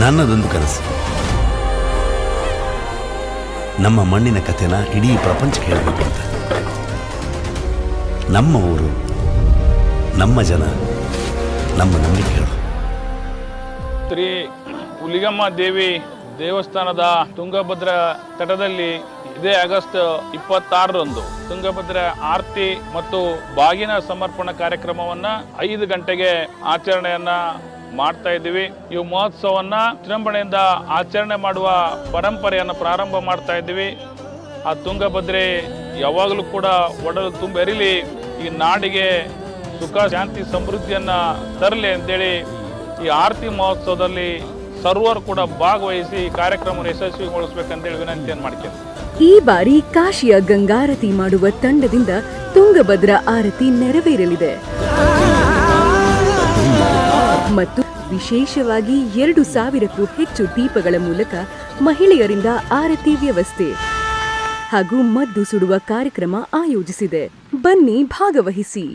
ನನ್ನದೊಂದು ಕನಸು. ನಮ್ಮ ಮಣ್ಣಿನ ಕಥೆನ ಇಡೀ ಪ್ರಪಂಚ ಹೇಳಬೇಕು ಅಂತ. ನಮ್ಮ ಊರು, ನಮ್ಮ ಜನ, ನಮ್ಮ ನಂಬಿಕೆಗಳು. ಶ್ರೀ ಹುಲಿಗಮ್ಮ ದೇವಿ ದೇವಸ್ಥಾನದ ತುಂಗಭದ್ರ ತಟದಲ್ಲಿ ಇದೇ ಆಗಸ್ಟ್ ಇಪ್ಪತ್ತಾರರಂದು ತುಂಗಭದ್ರ ಆರತಿ ಮತ್ತು ಬಾಗಿನ ಸಮರ್ಪಣಾ ಕಾರ್ಯಕ್ರಮವನ್ನ ಐದು ಗಂಟೆಗೆ ಆಚರಣೆಯನ್ನ ಮಾಡ್ತಾ ಇದ್ದೀವಿ. ಈ ಮಹೋತ್ಸವವನ್ನ ವಿಜೃಂಭಣೆಯಿಂದ ಆಚರಣೆ ಮಾಡುವ ಪರಂಪರೆಯನ್ನು ಪ್ರಾರಂಭ ಮಾಡ್ತಾ ಇದ್ದೀವಿ. ಆ ತುಂಗಭದ್ರೆ ಯಾವಾಗಲೂ ಕೂಡ ಒಡಲು ತುಂಬೆರಿಲಿ ಈ ನಾಡಿಗೆ ಸುಖ, ಶಾಂತಿ, ಸಮೃದ್ಧಿಯನ್ನ ತರಲಿ ಅಂತೇಳಿ ಈ ಆರತಿ ಮಹೋತ್ಸವದಲ್ಲಿ ಸರ್ವರು ಕೂಡ ಭಾಗವಹಿಸಿ ಈ ಕಾರ್ಯಕ್ರಮವನ್ನು ಯಶಸ್ವಿಗೊಳಿಸ್ಬೇಕಂತೇಳಿ ವಿನಂತಿಯನ್ನು ಮಾಡ್ತೇನೆ. ಈ ಬಾರಿ ಕಾಶಿಯ ಗಂಗಾರತಿ ಮಾಡುವ ತಂಡದಿಂದ ತುಂಗಭದ್ರ ಆರತಿ ನೆರವೇರಲಿದೆ. ಮತ್ತು ವಿಶೇಷವಾಗಿ ಎರಡು ಸಾವಿರಕ್ಕೂ ಹೆಚ್ಚು ದೀಪಗಳ ಮೂಲಕ ಮಹಿಳೆಯರಿಂದ ಆರತಿ ವ್ಯವಸ್ಥೆ ಹಾಗೂ ಮದ್ದು ಸುಡುವ ಕಾರ್ಯಕ್ರಮ ಆಯೋಜಿಸಿದೆ. ಬನ್ನಿ ಭಾಗವಹಿಸಿ.